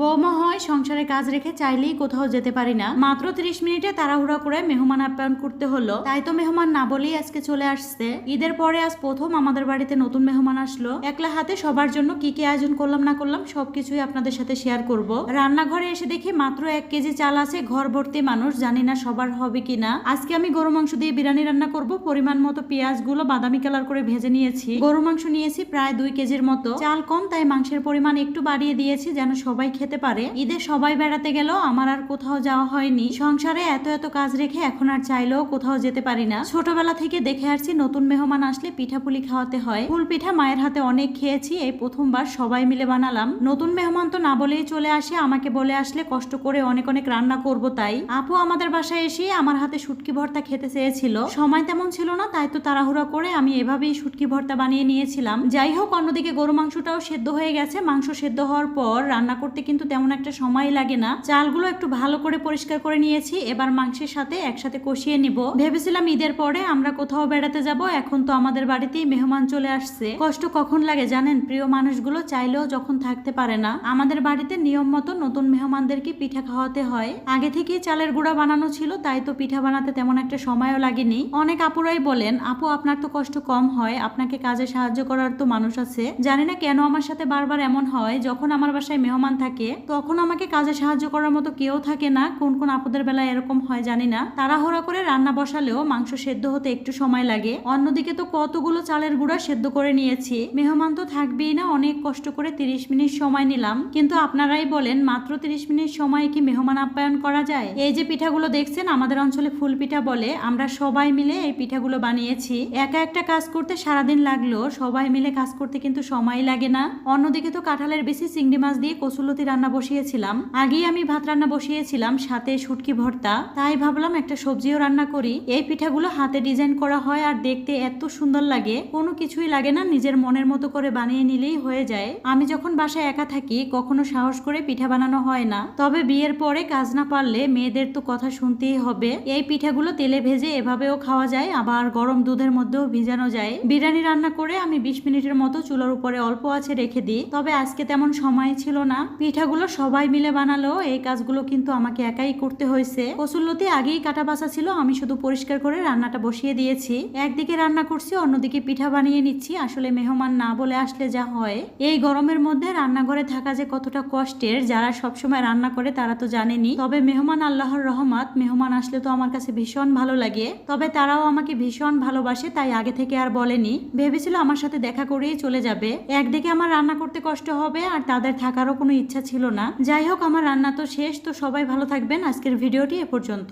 বৌমা হয় সংসারে কাজ রেখে চাইলেই কোথাও যেতে পারি না। মাত্র ত্রিশ মিনিটে তাড়াহুড়া করে মেহমান আপ্যায়ন করতে হলো। তাই তো মেহমান না বলেই আজকে চলে আসছে। ঈদের পরে আজ প্রথম আমাদের বাড়িতে নতুন মেহমান আসলো। একলা হাতে সবার জন্য কি কি আয়োজন করলাম না করলাম সবকিছুই আপনাদের সাথে শেয়ার করব। রান্নাঘরে এসে দেখি মাত্র এক কেজি চাল আছে ঘর ভর্তি মানুষ, জানি না সবার হবে কিনা। আজকে আমি গরু মাংস দিয়ে বিরিয়ানি রান্না করব। পরিমাণ মতো পেঁয়াজগুলো বাদামি কালার করে ভেজে নিয়েছি। গরু মাংস নিয়েছি প্রায় দুই কেজির মতো। চাল কম, তাই মাংসের পরিমাণ একটু বাড়িয়ে দিয়েছি যেন সবাই খেতে পারে। ঈদে সবাই বেড়াতে গেল, আমার আর কোথাও যাওয়া হয়নি। সংসারে এত এত কাজ রেখে এখন আর চাইলেও কোথাও যেতে পারি না। ছোটবেলা থেকে দেখে আসছি নতুন মেহমান আসলে পিঠাপুলি খাওয়াতে হয়। ফুল পিঠা মায়ের হাতে অনেক খেয়েছি, এই প্রথমবার সবাই মিলে বানালাম। নতুন মেহমান তো না বলেই চলে আসে, আমাকে বলে আসলে কষ্ট করে অনেক অনেক রান্না করব তাই। আপু আমাদের বাসায় এসে আমার হাতে শুটকি ভর্তা খেতে চেয়েছিল। সময় তেমন ছিল না, তাই তো তাড়াহুড়া করে আমি এভাবেই শুটকি ভর্তা বানিয়ে নিয়েছিলাম। যাই হোক, অন্যদিকে গরু মাংসটাও সেদ্ধ হয়ে গেছে। মাংস সেদ্ধ হওয়ার পর রান্না করতে কিন্তু তেমন একটা সময় লাগে না। চালগুলো একটু ভালো করে পরিষ্কার করে নিয়েছি, এবার মাংসের সাথে একসাথে কষিয়ে নিব। ভেবেছিলাম ঈদের পরে আমরা কোথাও বেড়াতে যাব, এখন তো আমাদের বাড়িতেই মেহমান চলে আসছে। কষ্ট কখন লাগে জানেন? প্রিয় মানুষগুলো চাইলেও যখন থাকতে পারে না। আমাদের বাড়িতে নিয়ম মতো নতুন মেহমানদেরকে পিঠা খাওয়াতে হয়। আগে থেকেই চালের গুঁড়া বানানো ছিল, তাই তো পিঠা বানাতে তেমন একটা সময়ও লাগেনি। অনেক আপুরাই বলেন, আপু, আপনার তো কষ্ট কম হয়, আপনাকে কাজে সাহায্য করার তো মানুষ আছে। জানি না কেন আমার সাথে বারবার এমন হয়, যখন আমার বাসায় মেহমান থাকে তখন আমাকে কাজে সাহায্য করার মতো কেউ থাকে না, কোন কোন আপদের বেলায় এরকম হয় জানি না। তাড়াহুড়া করে রান্না বসালেও মাংস সেদ্ধ হতে একটু সময় লাগে। অন্যদিকে তো কতগুলো চালের গুঁড়া সেদ্ধ করে নিয়েছি। মেহমান তো থাকবেই না, অনেক কষ্ট করে তিরিশ মিনিট সময় নিলাম। কিন্তু আপনারাই বলেন, মাত্র তিরিশ মিনিট সময় কি মেহমান আপ্যায়ন করা যায়? এই যে পিঠাগুলো দেখছেন, আমাদের অঞ্চলে ফুল পিঠা বলে, আমরা সবাই মিলে এই পিঠাগুলো বানিয়েছি। একা একটা কাজ করতে সারাদিন লাগল সবাই মিলে কাজ করতে কিন্তু সময় লাগে না। অন্যদিকে তো কাঁঠালের বেশি চিংড়ি মাছ দিয়ে কচুলতি রান্না বসিয়েছিলাম। আগেই আমি ভাত রান্না বসিয়েছিলাম, সাথে শুটকি ভর্তা। তাই ভাবলাম একটা সবজিও রান্না করি। এই পিঠাগুলো হাতে ডিজাইন করা হয় আর দেখতে এত সুন্দর লাগে। কোনো কিছুই লাগে না, নিজের মনের মতো করে বানিয়ে নিলেই হয়ে যায়। আমি যখন বাসায় একা থাকি, কখনো সাহস করে পিঠা বানানো হয় না। তবে বিয়ের পরে কাজ না পারলে মেয়েদের তো কথা শুনতেই হবে। এই পিঠাগুলো তেলে ভেজে এভাবেও খাওয়া যায়, আবার গরম দুধের মধ্যেও ভিজানো যায়। বিরিয়ানি রান্না করে আমি বিশ মিনিটের মতো চুলার উপরে অল্প আছে রেখে দিই। তবে আজকে তেমন সময় ছিল না। পিঠাগুলো সবাই মিলে বানালো। এই কাজগুলো কিন্তু আমাকে একাই করতে হয়েছে। কসুল্লতি আগেই কাটা বাসা ছিল, আমি শুধু পরিষ্কার করে রান্নাটা বসিয়ে দিয়েছি। একদিকে রান্না করছি, অন্যদিকে পিঠা বানিয়ে নিচ্ছি। আসলে মেহমান না বলে আসলে যা হয়। এই গরমের মধ্যে রান্নাঘরে থাকা যে কতটা কষ্টের, যারা সবসময় রান্না করে তারা তো জানেনি তবে মেহমান আল্লাহর রহমত, মেহমান আসলে তো আমার কাছে ভীষণ ভালো লাগে। তবে তারাও আমাকে ভীষণ ভালোবাসে, তাই আগে থেকে আর বলেনি। ভেবেছিল আমার সাথে দেখা করেই চলে যাবে। একদিকে আমার রান্না করতে কষ্ট হবে, আর তাদের থাকারও কোনো ইচ্ছা ছিল না। যাই হোক, আমার রান্না তো শেষ, তো সবাই ভালো থাকবেন। আজকের ভিডিওটি এ পর্যন্ত।